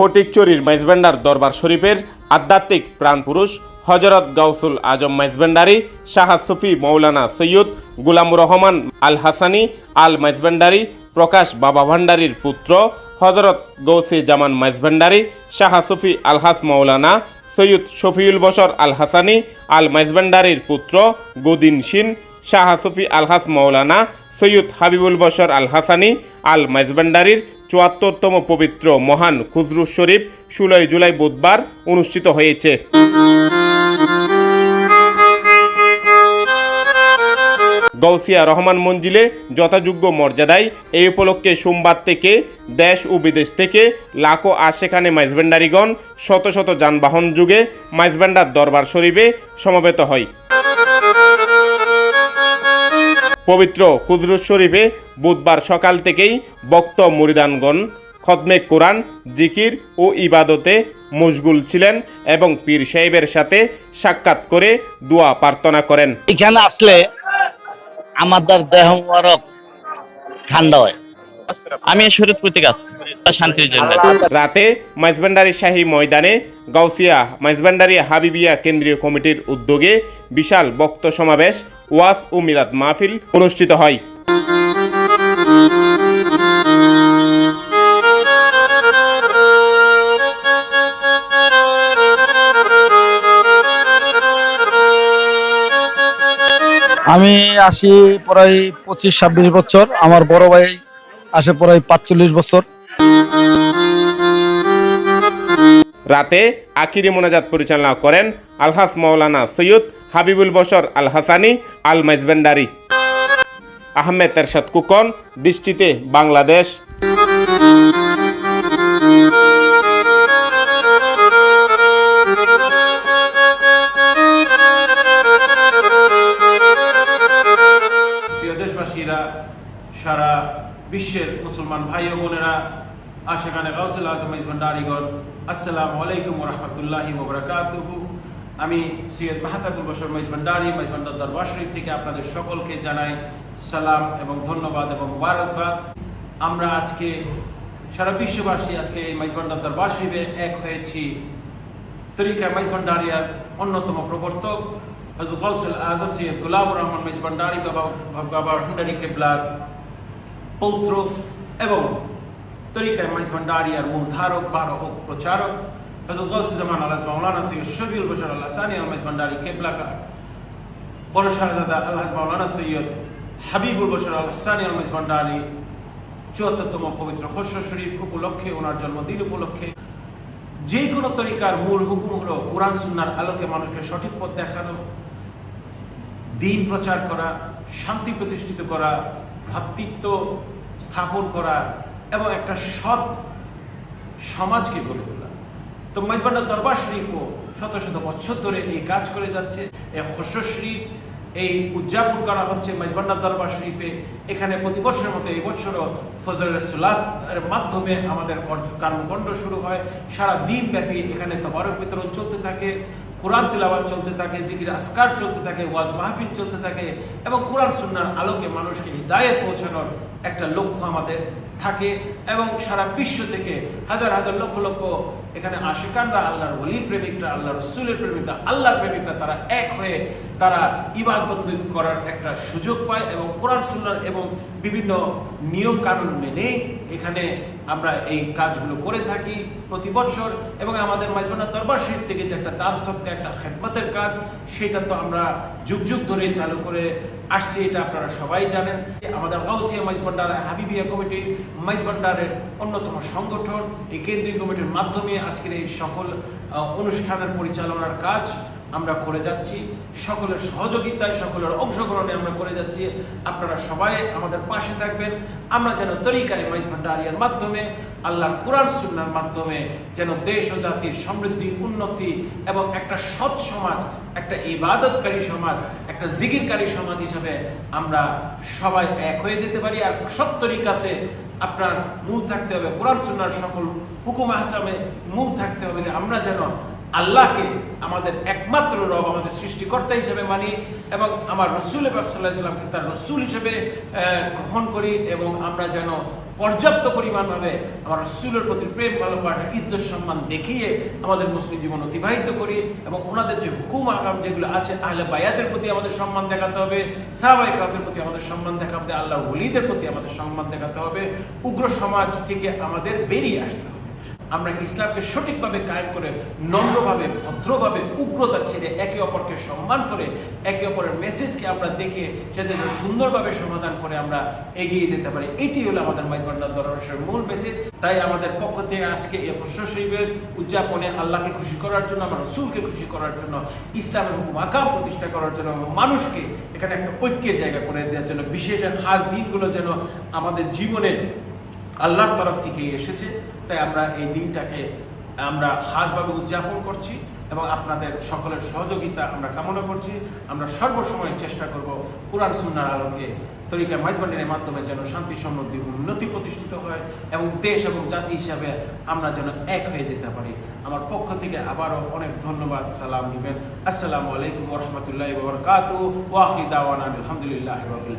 ফটিকচুরির মাইজবেন্ডার দরবার শরীফের আধ্যাত্মিক প্রাণপুরুষ হজরত গাউসুল আজম মাইজবেন্ডারি শাহ সুফি মৌলানা সৈয়দ গুলাম রহমান আল হাসানি আল মাইজবেন্ডারি প্রকাশ বাবা ভান্ডারির পুত্র হজরত গৌসে জামান মাইজবেন্ডারি শাহ সুফি আলহাস মৌলানা সৈয়দ শফিউল বশর আল হাসানি আল মাইজবেন্ডারির পুত্র গুদিন সিন শাহ সুফি আলহাস মৌলানা সৈয়দ হাবিবুল বশর আল হাসানি আল মাইজবান্ডারির চুয়াত্তরতম পবিত্র মহান খুজরু শরীফ ষোলোই জুলাই বুধবার অনুষ্ঠিত হয়েছে। গৌসিয়া রহমান মঞ্জিলে যথাযোগ্য মর্যাদায় এই উপলক্ষে সোমবার থেকে দেশ ও বিদেশ থেকে লাখো আশেখানে মাইজবেন্ডারিগণ শত শত যানবাহন যুগে মাইজবেন্ডার দরবার শরীফে সমবেত হয়। পবিত্র কুদরুস শরীফে বুধবার সকাল থেকেই বক্ত মুরিদানগণ খদমে কোরআন, জিকির ও ইবাদতে মশগুল ছিলেন এবং পীর সাহেবের সাথে সাক্ষাৎ করে দোয়া প্রার্থনা করেন। এখানে আসলে আমাদের দেহ ঠান্ডা হয়। আমি শরীরপুর থেকে আসছি শান্তির জন্য। রাতে মাইজবান্ডারি শাহী ময়দানে গাউসিয়া মাইজবান্ডারি হাবিবিয়া কেন্দ্রীয় কমিটির উদ্যোগে বিশাল বক্ত সমাবেশ ওয়াস ও মিলাদ মাহফিল অনুষ্ঠিত হয়। আমি আসি প্রায় পঁচিশ ছাব্বিশ বছর। আমার বড় ভাই আসে প্রায় পাঁচচল্লিশ বছর। রাতে আখিরি মোনাজাত পরিচালনা করেন আলহাস মৌলানা সৈয়দ হাবিবুল বশর আল হাসানি আল মাইজবেন্ডারি আহমেদ এরশাদ কুকন, দৃষ্টিতে বাংলাদেশ। বিশ্বের মুসলমান ভাই ও বোনেরা, আশেখানে গাউসুল আজম ভান্ডারিগণ আসসালামু আলাইকুম রহমতুল্লাহি ওবরাকাতুহু আমি সৈয়দ মাহাতাবুল বসর ভান্ডারি মেজবান্ডার দরবার শরীফ থেকে আপনাদের সকলকে জানাই সালাম এবং ধন্যবাদ এবং মুবারকবাদ। আমরা আজকে, সারা বিশ্ববাসী আজকে এই মেজবান্ডার দরবার শরীফে এক হয়েছি। তরিকা মেজবান্ডারিয়ার অন্যতম প্রবর্তক হজরত গৌসুল আজম সৈয়দ গুলামুর রহমান মেজবান্ডারি বাবা বাবা ভান্ডারি কেবলার পৌত্র এবং তরিকায় মেজবান্ডারিয়ার মূলধারক বারক প্রচারক হজরত গৌসুল জামান আল্লাহ মাওলানা সৈয়দ শফিউল বশর আল্লাহ সানি আল মেজবান্ডারি কেবলাকা বড় শাহজাদা আল্লাহ মাওলানা সৈয়দ হাবিবুল বশর আল্লাহ সানি আল মেজবান্ডারি চুয়াত্তরতম পবিত্র খসর শরীফ উপলক্ষে, ওনার জন্মদিন উপলক্ষে, যে কোনো তরিকার মূল হুকুম হলো কোরআন, সুন্নার আলোকে মানুষকে সঠিক পথ দেখানো, দিন প্রচার করা, শান্তি প্রতিষ্ঠিত করা ভ্রাতৃত্ব স্থাপন করা এবং একটা সৎ সমাজকে গড়ে তোলা। তো মেজবান্ডার দরবার শরীফও শত শত বছর ধরে এই কাজ করে যাচ্ছে। এই হস্য শরীফ এই উদযাপন করা হচ্ছে মেজবান্ডার দরবার শরীফে। এখানে প্রতি বছরের মতো এই বছরও ফজরের সুলাতের মাধ্যমে আমাদের কর্ম- কর্মকাণ্ড শুরু হয়। সারা দিন ব্যাপী এখানে তবারক বিতরণ চলতে থাকে। কোরআন তিলাবাত চলতে থাকে, জিকির আসকার চলতে থাকে, ওয়াজ মাহফিল চলতে থাকে এবং কোরআন সুন্নার আলোকে মানুষকে হৃদায়ত পৌঁছানোর একটা লক্ষ্য আমাদের থাকে এবং সারা বিশ্ব থেকে হাজার হাজার লক্ষ লক্ষ এখানে আশিকানরা, আল্লাহর ওলির প্রেমিকরা আল্লাহ রসুলের প্রেমিকরা, আল্লাহর প্রেমিকরা তারা এক হয়ে তারা ইবাদ বন্দী করার একটা সুযোগ পায় এবং কোরআন সুন্নার এবং বিভিন্ন নিয়ম কানুন মেনে এখানে আমরা এই কাজগুলো করে থাকি প্রতি বছর এবং আমাদের মাইজবানা দরবার শরীফ থেকে যে একটা দান সবকে একটা খেদমতের কাজ, সেটা তো আমরা যুগ যুগ ধরে চালু করে আসছি, এটা আপনারা সবাই জানেন। আমাদের গাউসিয়া মাইজ ভান্ডার হাবিবিয়া কমিটি মাইজ ভান্ডারের অন্যতম সংগঠন, এই কেন্দ্রীয় কমিটির মাধ্যমে আজকের এই সকল অনুষ্ঠানের পরিচালনার কাজ আমরা করে যাচ্ছি। সকলের সহযোগিতায়, সকলের অংশগ্রহণে আমরা করে যাচ্ছি। আপনারা সবাই আমাদের পাশে থাকবেন। আমরা যেন তরিকায় মাইজ ভান্ডারিয়ার মাধ্যমে, আল্লাহর কোরআন সুন্নার মাধ্যমে যেন দেশ ও জাতির সমৃদ্ধি, উন্নতি এবং একটা সৎ সমাজ, একটা ইবাদতকারী সমাজ, একটা জিগিরকারী সমাজ হিসাবে আমরা সবাই এক হয়ে যেতে পারি। আর সৎ তরিকাতে আপনার মূল থাকতে হবে। কোরআন সুন্নার সকল হুকুম আহকামে মূল থাকতে হবে যে আমরা যেন আল্লাহকে আমাদের একমাত্র রব, আমাদের সৃষ্টিকর্তা হিসেবে মানি এবং আমার রসুল সাল্লাহ সাল্লামকে তার রসুল হিসেবে গ্রহণ করি এবং আমরা যেন পর্যাপ্ত পরিমাণভাবে আমার রসুলের প্রতি প্রেম, ভালোবাসা, ইজ্জত, সম্মান দেখিয়ে আমাদের মুসলিম জীবন অতিবাহিত করি এবং ওনাদের যে হুকুম, আগাম যেগুলো আছে, আহলে বায়াতের প্রতি আমাদের সম্মান দেখাতে হবে সাহাবাই কামদের প্রতি আমাদের সম্মান দেখাতে হবে আল্লাহ ওলিদের প্রতি আমাদের সম্মান দেখাতে হবে, উগ্র সমাজ থেকে আমাদের বেরিয়ে আসতে হবে। আমরা ইসলামকে সঠিকভাবে কায়েম করে, নম্রভাবে, ভদ্রভাবে, উগ্রতা ছেড়ে একে অপরকে সম্মান করে, একে অপরের মেসেজকে আমরা দেখে সেটা সুন্দরভাবে সমাধান করে আমরা এগিয়ে যেতে পারি। এটি হলো আমাদের মাইজবান্ডার দরবেশের মূল মেসেজ তাই আমাদের পক্ষ থেকে আজকে ফসর শরীফের উদযাপনে আল্লাহকে খুশি করার জন্য, আমার রসুলকে খুশি করার জন্য, ইসলামের হুকুম, আকাম প্রতিষ্ঠা করার জন্য মানুষকে এখানে একটা ঐক্যের জায়গা করে দেওয়ার জন্য বিশেষ খাস দিনগুলো যেন আমাদের জীবনে আল্লাহর তরফ থেকে এসেছে। তাই আমরা এই দিনটাকে আমরা খাসভাবে উদযাপন করছি এবং আপনাদের সকলের সহযোগিতা আমরা কামনা করছি। আমরা সর্বসময় চেষ্টা করব কোরআন সুন্নার আলোকে তরিকা মাইজবান্ডের মাধ্যমে যেন শান্তি সমৃদ্ধি উন্নতি প্রতিষ্ঠিত হয় এবং দেশ এবং জাতি হিসাবে আমরা যেন এক হয়ে যেতে পারি। আমার পক্ষ থেকে আবারও অনেক ধন্যবাদ, সালাম নিবেন। আসসালামু আলাইকুম রহমতুল্লাহ বরকাত ওয়াহি দাওয়ান আলহামদুলিল্লাহ রবিল